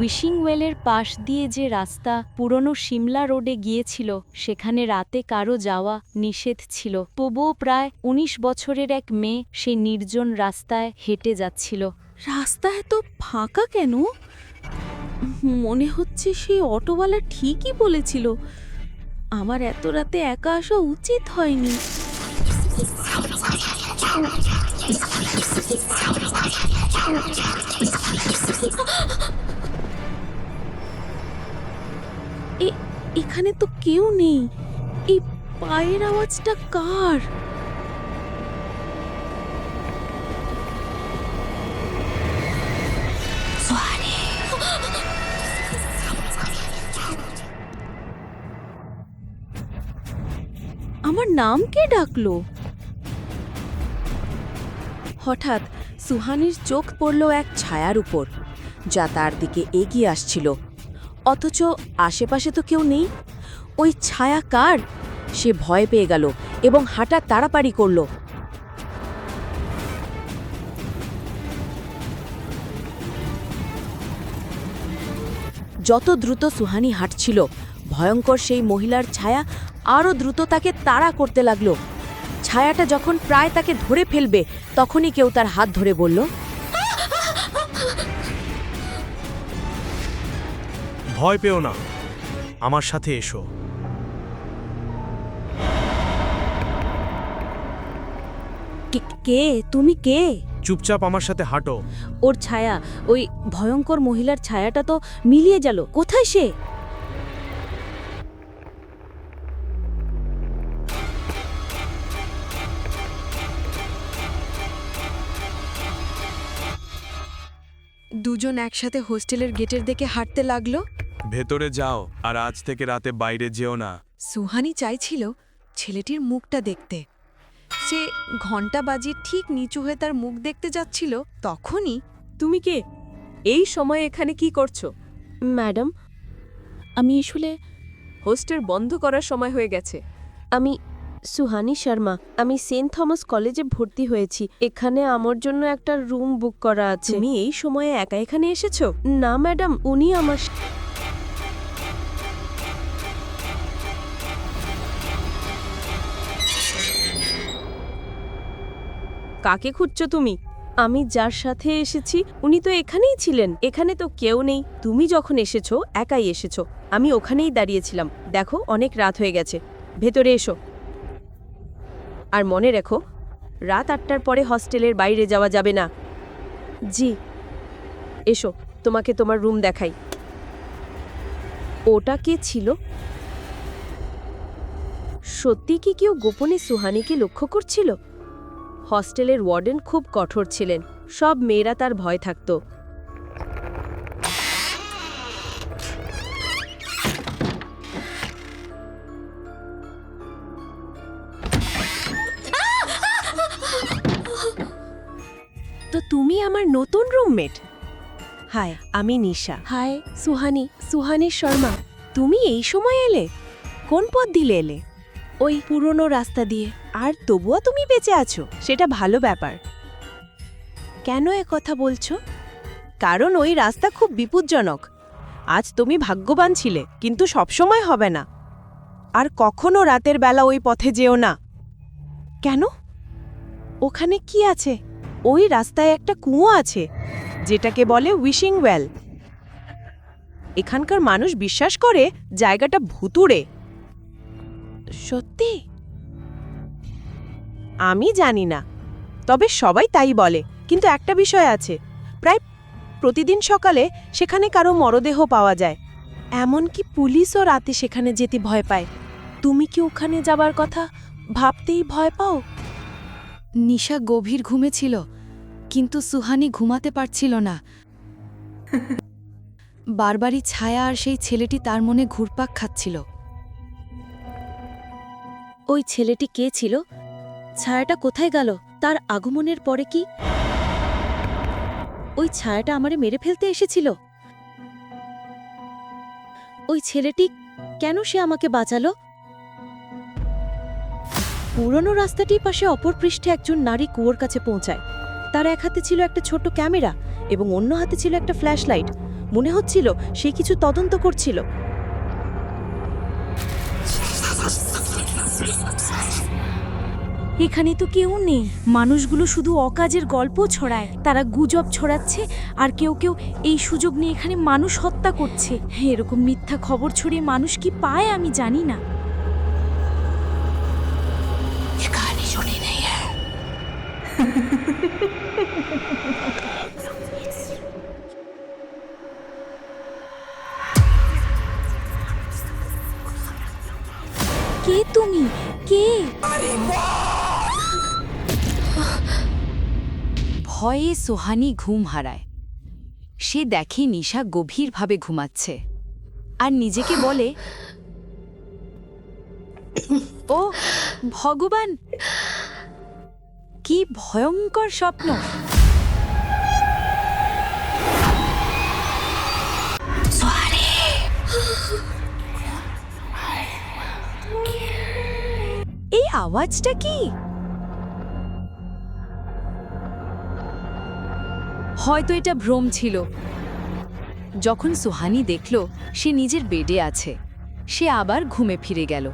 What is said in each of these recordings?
Wishing ওয়েলের পাশ দিয়ে যে রাস্তা পুরনো সিমলা রোডে গিয়েছিল, সেখানে রাতে কারও যাওয়া নিষেধ ছিল। তবুও প্রায় ১৯ বছরের এক মেয়ে সে নির্জন রাস্তায় হেঁটে যাচ্ছিল। রাস্তা এত ফাঁকা কেন? মনে হচ্ছে সেই অটোওয়ালা ঠিকই বলেছিল। আমার এত রাতে একা আসা উচিত হয়নি। এখানে তো কেউ নেই। এই পায়ের আওয়াজটা কার? আমার নাম কে ডাকলো? হঠাৎ সুহানির চোখ পড়ল এক ছায়ার উপর, যা তার দিকে এগিয়ে আসছিল। অথচ আশেপাশে তো কেউ নেই। ওই ছায়া কার? সে ভয় পেয়ে গেল এবং হাঁটা তাড়াতাড়ি করল। যত দ্রুত সুহানি হাঁটছিল, ভয়ঙ্কর সেই মহিলার ছায়া আরও দ্রুত তাকে তাড়া করতে লাগল। ছায়াটা যখন প্রায় তাকে ধরে ফেলবে, তখনই কেউ তার হাত ধরে বলল ভয় পেও না। আমার সাথে এসো। "কে- কে? তুমি কে? চুপচাপ আমার সাথে হাঁটো। ওর ছায়া ওই ভয়ঙ্কর মহিলার ছায়াটা তো মিলিয়ে গেল। কোথায় সে? দুজন একসাথে হোস্টেলের গেটের দিকে হাঁটতে লাগল। ভেতরে যাও আর আজ থেকে রাতে বাইরে যেও না। সুহানি চাইছিল ছেলেটির মুখটা দেখতে। সে ঘণ্টা বাজিয়ে ঠিক নিচু হয়ে তার মুখ দেখতে যাচ্ছিল তখনই তুমি কে? এই সময় এখানে কি করছ? ম্যাডাম আমি আসলে হোস্টেল বন্ধ করার সময় হয়ে গেছে। আমি সুহানি শর্মা। আমি সেন্ট থমাস কলেজে ভর্তি হয়েছি। এখানে আমার জন্য একটা রুম বুক করা আছে। তুমি এই সময়ে একা এখানে এসেছ? না ম্যাডাম উনি আমার কাকে খুঁজছো তুমি? আমি যার সাথে এসেছি, উনি তো এখানেই ছিলেন। এখানে তো কেউ নেই। তুমি যখন এসেছ, একাই এসেছ। আমি ওখানেই দাঁড়িয়েছিলাম। দেখো, অনেক রাত হয়ে গেছে। ভেতরে এসো। আর মনে রেখো, রাত আটটার পরে হস্টেলের বাইরে যাওয়া যাবে না। জি। এসো, তোমাকে তোমার রুম দেখাই। ওটা কে ছিল? সত্যি কি কেউ গোপনে সুহানিকে লক্ষ্য করছিল? হস্টেলের ওয়ার্ডেন খুব কঠোর ছিলেন সব মেয়েরা তার ভয় থাকত। তো তুমি আমার নতুন রুমমেট? হাই আমি নিশা। হাই সুহানি সুহানি শর্মা তুমি এই সময় এলে? কোন পথ দিলে এলে? ওই পুরনো রাস্তা দিয়ে। আর তবুও তুমি বেঁচে আছো, সেটা ভালো ব্যাপার। কেন এ কথা বলছো? কারণ ওই রাস্তা খুব বিপজ্জনক। আজ তুমি ভাগ্যবান ছিলে, কিন্তু সবসময় হবে না। আর কখনো রাতের বেলা ওই পথে যেও না। কেন? ওখানে কি আছে? ওই রাস্তায় একটা কুয়ো আছে, যেটাকে বলে উইশিং ওয়েল। এখানকার মানুষ বিশ্বাস করে জায়গাটা ভুতুড়ে। সত্যি? আমি জানি না, তবে সবাই তাই বলে, কিন্তু একটা বিষয় আছে, প্রায় প্রতিদিন সকালে সেখানে কারও মরদেহ পাওয়া যায়। এমনকি পুলিশও রাতে সেখানে যেতে ভয় পায়। তুমি কি ওখানে যাবার কথা ভাবতেই ভয় পাও? নিশা গভীর ঘুমেছিল কিন্তু সুহানি ঘুমাতে পারছিল না। বারবারই ছায়া আর সেই ছেলেটি তার মনে ঘুরপাক খাচ্ছিল। ওই ছেলেটি কে ছিল? ছায়াটা কোথায় গেল? তার আগমনের পরে কি? ওই ছায়াটা আমারে মেরে ফেলতে এসেছিল। ওই ছেলেটি কেন সে আমাকে বাঁচালো? পুরনো রাস্তাটির পাশে অপর পৃষ্ঠে একজন নারী কুয়োর কাছে পৌঁছায়। তার এক হাতে ছিল একটা ছোট্ট ক্যামেরা এবং অন্য হাতে ছিল একটা ফ্ল্যাশলাইট। মনে হচ্ছিল সে কিছু তদন্ত করছিল। এখানে তো কেউ নেই। মানুষগুলো শুধু অকাজের গল্প ছড়ায়। তারা গুজব ছড়াচ্ছে আর কেউ কেউ এই সুযোগ নিয়ে এখানে মানুষ হত্যা করছে। এরকম মিথ্যা খবর ছড়িয়ে মানুষ কি পায় আমি জানি না। কে তুমি? কে? ভয়ে সোহানি ঘুম হারায়। সে দেখে নিশা গভীরভাবে ঘুমাচ্ছে। আর নিজেকে বলে, ও, ভগবান! কি ভয়ঙ্কর স্বপ্ন! আওয়াজটা কি হয়তো এটা ভ্রম ছিল। যখন সুহানি দেখল, সে নিজের বেডে আছে। সে আবার ঘুমে ফিরে গেল।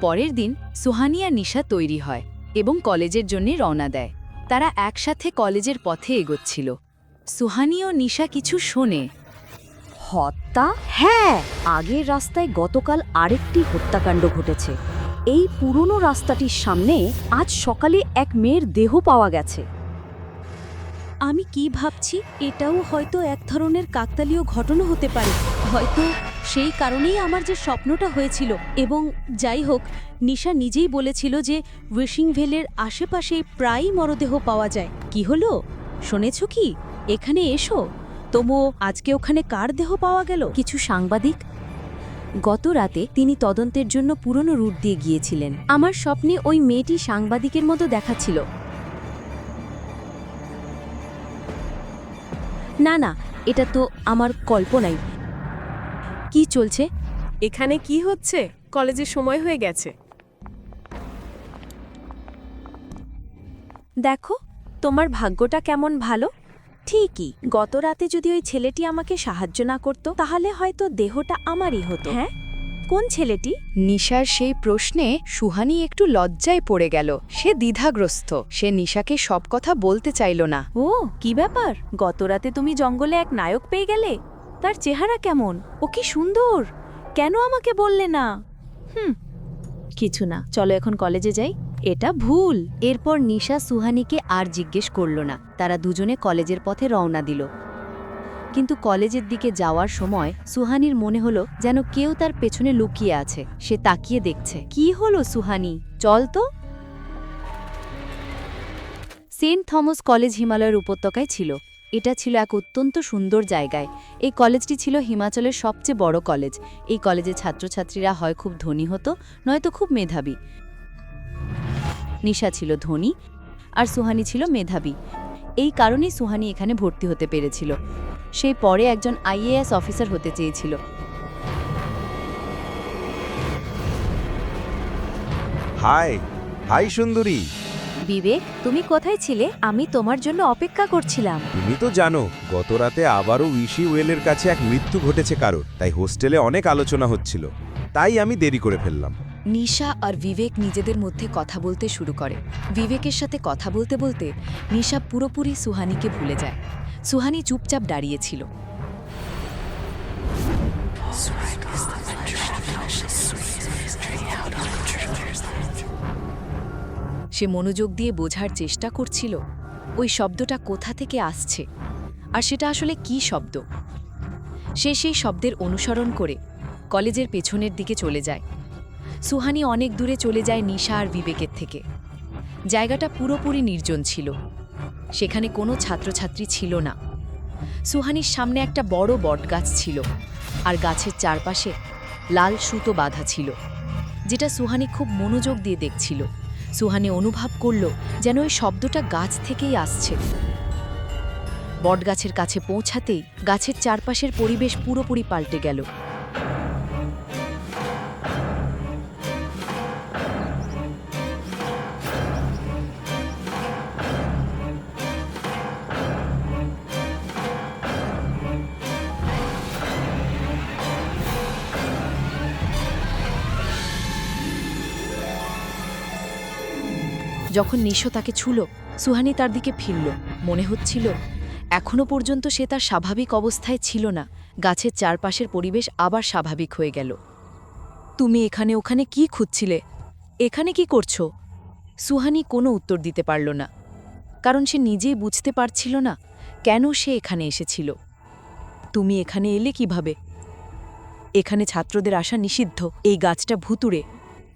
পরের দিন সুহানি আর নিশা তৈরি হয় এবং কলেজের জন্য রওনা দেয়। তারা একসাথে কলেজের পথে এগোচ্ছিল। সুহানি ও নিশা কিছু শোনে। হত্যা? হ্যাঁ আগের রাস্তায় গতকাল আরেকটি হত্যাকাণ্ড ঘটেছে। এই পুরনো রাস্তাটির সামনে আজ সকালে এক মেয়ের দেহ পাওয়া গেছে। আমি কি ভাবছি, এটাও হয়তো এক ধরনের কাকতালীয় ঘটনা হতে পারে। হয়তো সেই কারণেই আমার যে স্বপ্নটা হয়েছিল এবং যাই হোক, নিশা নিজেই বলেছিল যে ভেলের আশেপাশে প্রায়ই মরদেহ পাওয়া যায়। কি হলো? শুনেছ কি? এখানে এসো। তোমো, আজকে ওখানে কার দেহ পাওয়া গেল? কিছু সাংবাদিক? গত রাতে তিনি তদন্তের জন্য পুরনো রুট দিয়ে গিয়েছিলেন। আমার স্বপ্নে ওই মেয়েটি সাংবাদিকের মতো দেখাচ্ছিল। না না এটা তো আমার কল্পনাই। কি চলছে? এখানে কি হচ্ছে? কলেজের সময় হয়ে গেছে। দেখো তোমার ভাগ্যটা কেমন ভালো? ঠিকই গত রাতে যদি ওই ছেলেটি আমাকে সাহায্য না করত তাহলে হয়তো দেহটা আমারই হতো। হ্যাঁ? কোন ছেলেটি? নিশার সেই প্রশ্নে সুহানি একটু লজ্জায় পড়ে গেল। সে দ্বিধাগ্রস্ত। সে নিশাকে সব কথা বলতে চাইল না। ও কি ব্যাপার? গত রাতে তুমি জঙ্গলে এক নায়ক পেয়ে গেলে? তার চেহারা কেমন? ও কি সুন্দর? কেন আমাকে বললে না? হুম কিছু না। চলো এখন কলেজে যাই। এটা ভুল। এরপর নিশা সুহানিকে আর জিজ্ঞেস করল না। তারা দুজনে কলেজের পথে রওনা দিল। কিন্তু কলেজের দিকে যাওয়ার সময় সুহানির মনে হলো যেন কেউ তার পেছনে লুকিয়ে আছে। সে তাকিয়ে দেখছে। কি হলো সুহানি? চল তো। সেন্ট থমাস কলেজ হিমালয়ের উপত্যকায় ছিল। এটা ছিল এক অত্যন্ত সুন্দর জায়গায়। এই কলেজটি ছিল হিমাচলের সবচেয়ে বড় কলেজ। এই কলেজের ছাত্রছাত্রীরা হয় খুব ধনী হতো, নয়তো খুব মেধাবী। নিশা ছিল ধনী আর সুহানি ছিল মেধাবী। এই কারণেই সুহানি এখানে ভর্তি হতে পেরেছিল। সে পরে একজন আইএএস অফিসার হতে চেয়েছিল। হাই হাই সুন্দরী। বিবেক তুমি কোথায় ছিলে? আমি তোমার জন্য অপেক্ষা করছিলাম। তুমি তো জানো গত রাতে আবারও উইশি ওয়েলের কাছে এক মৃত্যু ঘটেছে কারোর তাই হোস্টেলে অনেক আলোচনা হচ্ছিল। তাই আমি দেরি করে ফেললাম। নিশা আর বিবেক নিজেদের মধ্যে কথা বলতে শুরু করে। বিবেকের সাথে কথা বলতে বলতে নিশা পুরোপুরি সুহানিকে ভুলে যায়। সুহানি চুপচাপ দাঁড়িয়েছিল। সে মনোযোগ দিয়ে বোঝার চেষ্টা করছিল, ওই শব্দটা কোথা থেকে আসছে? আর সেটা আসলে কি শব্দ? সে সেই শব্দের অনুসরণ করে কলেজের পেছনের দিকে চলে যায়। সুহানি অনেক দূরে চলে যায় নিশা আর বিবেকের থেকে। জায়গাটা পুরোপুরি নির্জন ছিল। সেখানে কোনো ছাত্রছাত্রী ছিল না। সুহানির সামনে একটা বড় বটগাছ ছিল আর গাছের চারপাশে লাল সুতো বাঁধা ছিল, যেটা সুহানি খুব মনোযোগ দিয়ে দেখছিল। সুহানি অনুভব করল যেন ওই শব্দটা গাছ থেকেই আসছে। বটগাছের কাছে পৌঁছাতেই গাছের চারপাশের পরিবেশ পুরোপুরি পাল্টে গেল। যখন নিশো তাকে ছুল, সুহানি তার দিকে ফিরল। মনে হচ্ছিল এখনও পর্যন্ত সে তার স্বাভাবিক অবস্থায় ছিল না। গাছের চারপাশের পরিবেশ আবার স্বাভাবিক হয়ে গেল। তুমি এখানে ওখানে কি খুঁজছিলে? এখানে কি করছ? সুহানি কোনো উত্তর দিতে পারল না। কারণ সে নিজেই বুঝতে পারছিল না কেন সে এখানে এসেছিল। তুমি এখানে এলে কীভাবে? এখানে ছাত্রদের আসা নিষিদ্ধ। এই গাছটা ভুতুরে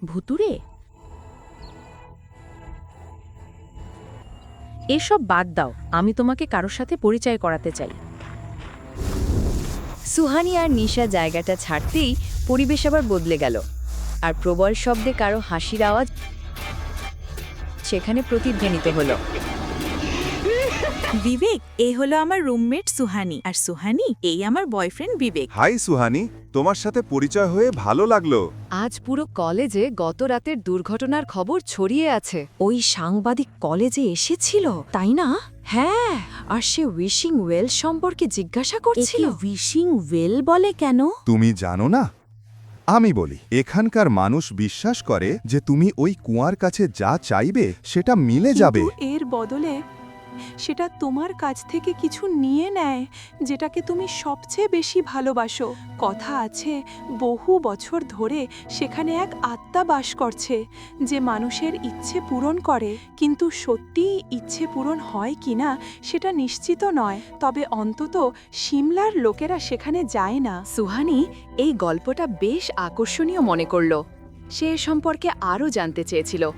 ভুতুরে এসব বাদ দাও, আমি তোমাকে কারোর সাথে পরিচয় করাতে চাই। সুহানি আর নিশা জায়গাটা ছাড়তেই পরিবেশ আবার বদলে গেল, আর প্রবল শব্দে কারও হাসির আওয়াজ সেখানে প্রতিধ্বনিত হলো। বিবেক এই হলো আমার রুমমেট সুহানি। আর সুহানি এই আমার বয়ফ্রেন্ড বিবেক। হাই সুহানি তোমার সাথে পরিচয় হয়ে ভালো লাগল। আজ পুরো কলেজে গত রাতের দুর্ঘটনার খবর ছড়িয়ে আছে। ওই সাংবাদিক কলেজে এসেছিল তাই না? হ্যাঁ আর সে উইশিং ওয়েল সম্পর্কে জিজ্ঞাসা করছিল। উইশিং ওয়েল বলে কেন? তুমি জানো না? আমি বলি এখানকার মানুষ বিশ্বাস করে যে তুমি ওই কুয়ার কাছে যা চাইবে সেটা মিলে যাবে। এর বদলে সেটা তোমার কাছ থেকে কিছু নিয়ে নেয়, যেটাকে তুমি সবচেয়ে বেশি ভালোবাসো। কথা আছে, বহু বছর ধরে সেখানে এক আত্মা বাস করছে, যে মানুষের ইচ্ছে পূরণ করে। কিন্তু সত্যিই ইচ্ছে পূরণ হয় কিনা সেটা নিশ্চিত নয়। তবে অন্তত সিমলার লোকেরা সেখানে যায় না। সুহানি এই গল্পটা বেশ আকর্ষণীয় মনে করল। সে সম্পর্কে আরও জানতে চেয়েছিল।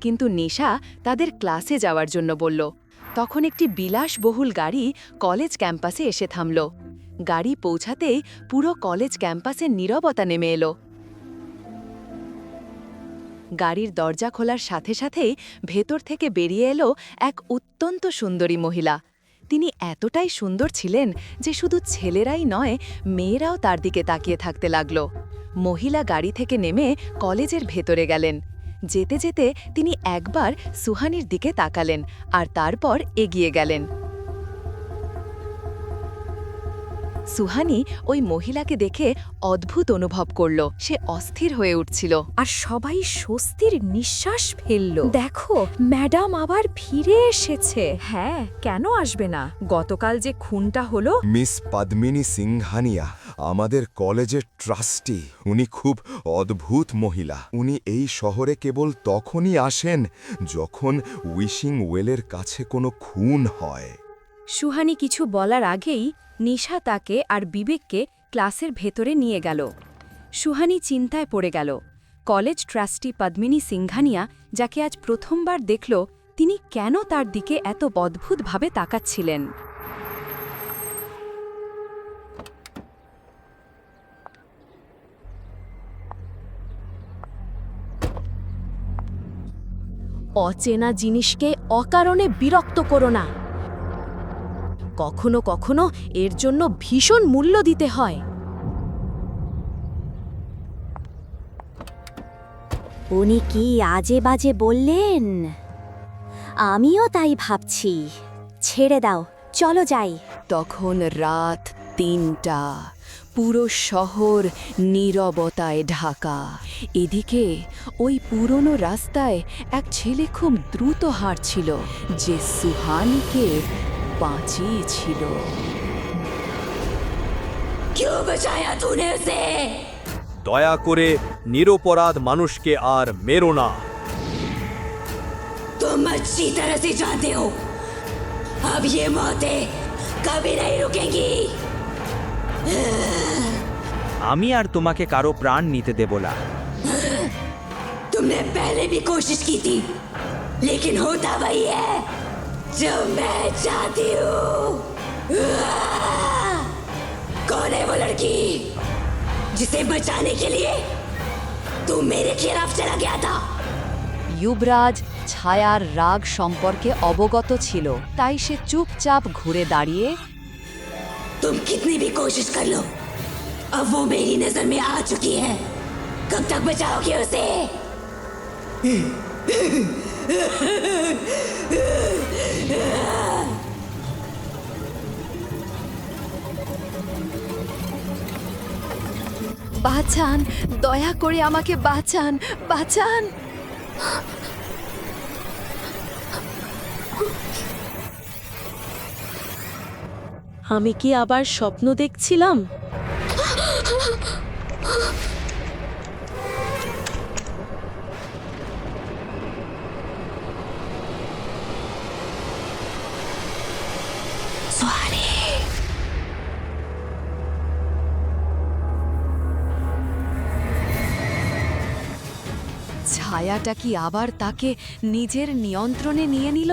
কিন্তু নিশা তাদের ক্লাসে যাওয়ার জন্য বলল তখন একটি বিলাসবহুল গাড়ি কলেজ ক্যাম্পাসে এসে থামল। গাড়ি পৌঁছাতেই পুরো কলেজ ক্যাম্পাসে নীরবতা নেমে এলো। গাড়ির দরজা খোলার সাথে সাথেই ভেতর থেকে বেরিয়ে এলো এক অত্যন্ত সুন্দরী মহিলা। তিনি এতটাই সুন্দর ছিলেন যে শুধু ছেলেরাই নয়, মেয়েরাও তার দিকে তাকিয়ে থাকতে লাগল। মহিলা গাড়ি থেকে নেমে কলেজের ভেতরে গেলেন। যেতে যেতে তিনি একবার সুহানির দিকে তাকালেন আর তারপর এগিয়ে গেলেন। সুহানি ওই মহিলাকে দেখে অদ্ভুত অনুভব করল। সে অস্থির হয়ে উঠছিল। আর সবাই স্বস্তির নিঃশ্বাস ফেলল। দেখো ম্যাডাম আবার ফিরে এসেছে। হ্যাঁ কেন আসবে না? গতকাল যে খুনটা হলো মিস পদ্মিনী সিংহানিয়া। আমাদের কলেজের ট্রাস্টি। উনি খুব অদ্ভুত মহিলা। উনি এই শহরে কেবল তখনই আসেন যখন উইশিং ওয়েলের কাছে কোনো খুন হয়। সুহানি কিছু বলার আগেই নিশা তাকে আর বিবেককে ক্লাসের ভেতরে নিয়ে গেল। সুহানি চিন্তায় পড়ে গেল। কলেজ ট্রাস্টি পদ্মিনী সিংঘানিয়া, যাকে আজ প্রথমবার দেখল, তিনি কেন তার দিকে এত অদ্ভুতভাবে তাকাচ্ছিলেন? অচেনা জিনিসকে অকারণে বিরক্ত করো না। কখনো কখনো এর জন্য ভীষণ মূল্য দিতে হয়। উনি কি আজে বাজে বললেন? আমিও তাই ভাবছি। ছেড়ে দাও চলো যাই। তখন রাত তিনটা। পুরো শহর নীরবতায় ঢাকা এদিকে ওই পুরনো রাস্তায় এক ছেলে খুব দ্রুত হাঁটছিল যে সুহানিকে বাঁচিয়েছিল দয়া করে নিরপরাধ মানুষকে আর মেরো না तुम अच्छी तरह से जानते हो अब ये मौतें कभी नहीं रुकेंगी আমি আর তোমাকে কারো প্রাণ নিতে দেব না तुमने पहले भी कोशिश की थी लेकिन होता वही है जो मैं चाहती हूँ कौन है वो लड़की जिसे बचाने के लिए तू मेरे खिलाफ चला गया था ইউবরাজ ছায়ার রাগ সম্পর্কে অবগত ছিল তাই সে চুপচাপ ঘুরে দাঁড়িয়ে तुम कितनी भी कोशिश कर लो अब वो मेरी नजर में आ चुकी है कब तक बचाओगे उसे বাঁচান দয়া করে আমাকে বাঁচান বাঁচান আমি কি আবার স্বপ্ন দেখছিলাম? ছায়াটা কি আবার তাকে নিজের নিয়ন্ত্রণে নিয়ে নিল?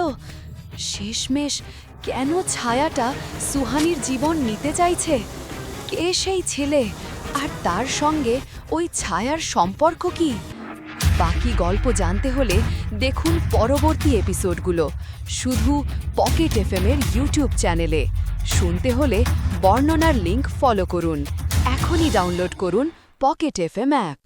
শেষমেশ কেন ছায়াটা সুহানির জীবন নিতে চাইছে? কে সেই ছেলে? আর তার সঙ্গে ওই ছায়ার সম্পর্ক কি? বাকি গল্প জানতে হলে দেখুন পরবর্তী এপিসোডগুলো, শুধু পকেট এফএমের ইউটিউব চ্যানেলে। শুনতে হলে বর্ণনার লিংক ফলো করুন। এখনই ডাউনলোড করুন পকেট এফএম অ্যাপ।